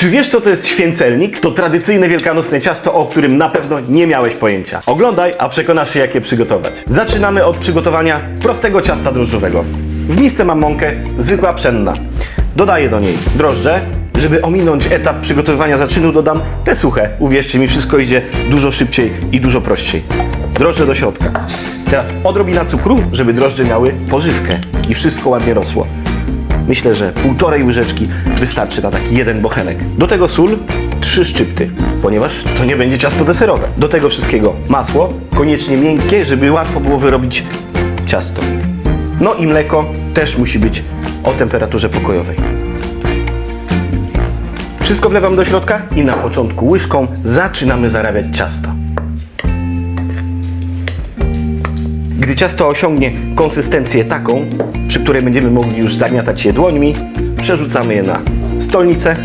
Czy wiesz, co to jest święcelnik? To tradycyjne wielkanocne ciasto, o którym na pewno nie miałeś pojęcia. Oglądaj, a przekonasz się, jak je przygotować. Zaczynamy od przygotowania prostego ciasta drożdżowego. W misce mam mąkę, zwykła pszenna. Dodaję do niej drożdże. Żeby ominąć etap przygotowywania zaczynu, dodam te suche. Uwierzcie mi, wszystko idzie dużo szybciej i dużo prościej. Drożdże do środka. Teraz odrobina cukru, żeby drożdże miały pożywkę i wszystko ładnie rosło. Myślę, że półtorej łyżeczki wystarczy na taki jeden bochenek. Do tego sól, trzy szczypty, ponieważ to nie będzie ciasto deserowe. Do tego wszystkiego masło, koniecznie miękkie, żeby łatwo było wyrobić ciasto. No i mleko też musi być o temperaturze pokojowej. Wszystko wlewam do środka i na początku łyżką zaczynamy zarabiać ciasto. Ciasto osiągnie konsystencję taką, przy której będziemy mogli już zagniatać je dłońmi, przerzucamy je na stolnicę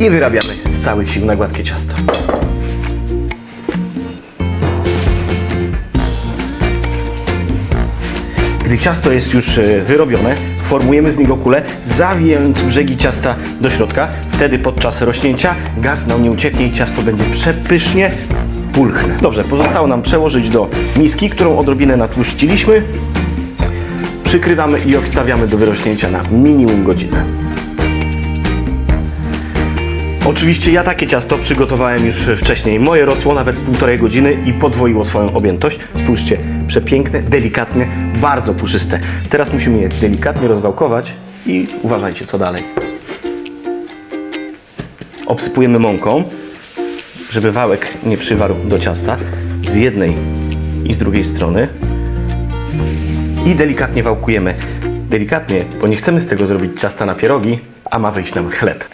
i wyrabiamy z całych sił na gładkie ciasto. Gdy ciasto jest już e, wyrobione, formujemy z niego kulę, zawijając brzegi ciasta do środka. Wtedy podczas rośnięcia gaz nam nie ucieknie i ciasto będzie przepysznie Dobrze, pozostało nam przełożyć do miski, którą odrobinę natłuściliśmy. Przykrywamy i odstawiamy do wyrośnięcia na minimum godzinę. Oczywiście ja takie ciasto przygotowałem już wcześniej. Moje rosło nawet półtorej godziny i podwoiło swoją objętość. Spójrzcie, przepiękne, delikatne, bardzo puszyste. Teraz musimy je delikatnie rozwałkować i uważajcie co dalej. Obsypujemy mąką, żeby wałek nie przywarł do ciasta z jednej i z drugiej strony i delikatnie wałkujemy. Delikatnie, bo nie chcemy z tego zrobić ciasta na pierogi, a ma wyjść nam chleb.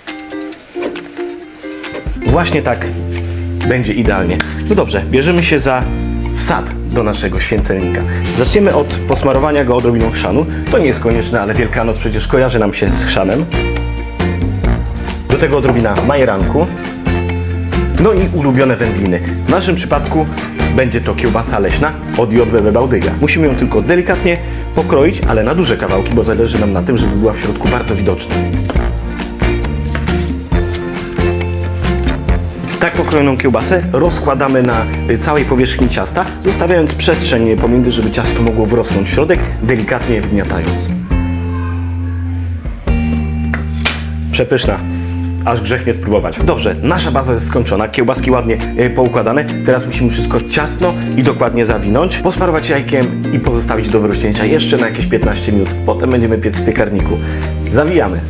Właśnie tak będzie idealnie. No dobrze, bierzemy się za wsad do naszego święcelnika. Zaczniemy od posmarowania go odrobiną chrzanu. To nie jest konieczne, ale Wielkanoc przecież kojarzy nam się z chrzanem. Do tego odrobina majeranku. No i ulubione wędliny. W naszym przypadku będzie to kiełbasa leśna od JBB Bałdyga. Musimy ją tylko delikatnie pokroić, ale na duże kawałki, bo zależy nam na tym, żeby była w środku bardzo widoczna. Tak pokrojoną kiełbasę rozkładamy na całej powierzchni ciasta, zostawiając przestrzeń pomiędzy, żeby ciasto mogło wrosnąć w środek, delikatnie je wgniatając. Przepyszna. Aż grzech nie spróbować. Dobrze, nasza baza jest skończona, kiełbaski ładnie y, poukładane. Teraz musimy wszystko ciasno i dokładnie zawinąć, posmarować jajkiem i pozostawić do wyrośnięcia jeszcze na jakieś 15 minut. Potem będziemy piec w piekarniku. Zawijamy.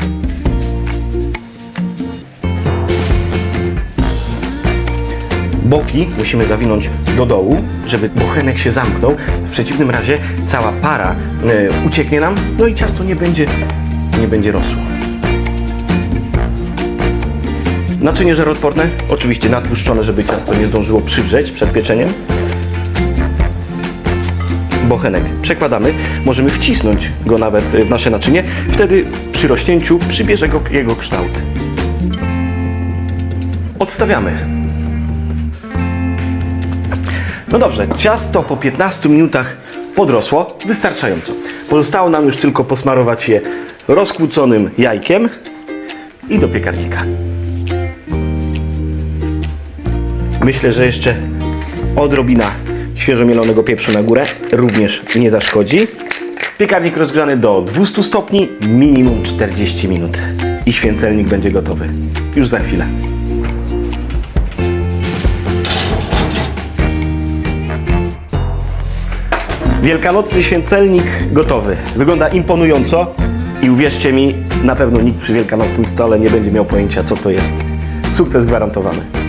boki musimy zawinąć do dołu, żeby bochenek się zamknął. W przeciwnym razie cała para e, ucieknie nam, no i ciasto nie będzie, nie będzie rosło. Naczynie żaroodporne, oczywiście natłuszczone, żeby ciasto nie zdążyło przywrzeć przed pieczeniem. Bochenek przekładamy, możemy wcisnąć go nawet w nasze naczynie, wtedy przy rośnięciu przybierze go jego kształt. Odstawiamy. No dobrze, ciasto po 15 minutach podrosło wystarczająco. Pozostało nam już tylko posmarować je rozkłóconym jajkiem i do piekarnika. Myślę, że jeszcze odrobina świeżo mielonego pieprzu na górę również nie zaszkodzi. Piekarnik rozgrzany do 200 stopni, minimum 40 minut. I święcelnik będzie gotowy. Już za chwilę. Wielkanocny święcelnik gotowy. Wygląda imponująco i uwierzcie mi, na pewno nikt przy wielkanocnym stole nie będzie miał pojęcia, co to jest. Sukces gwarantowany.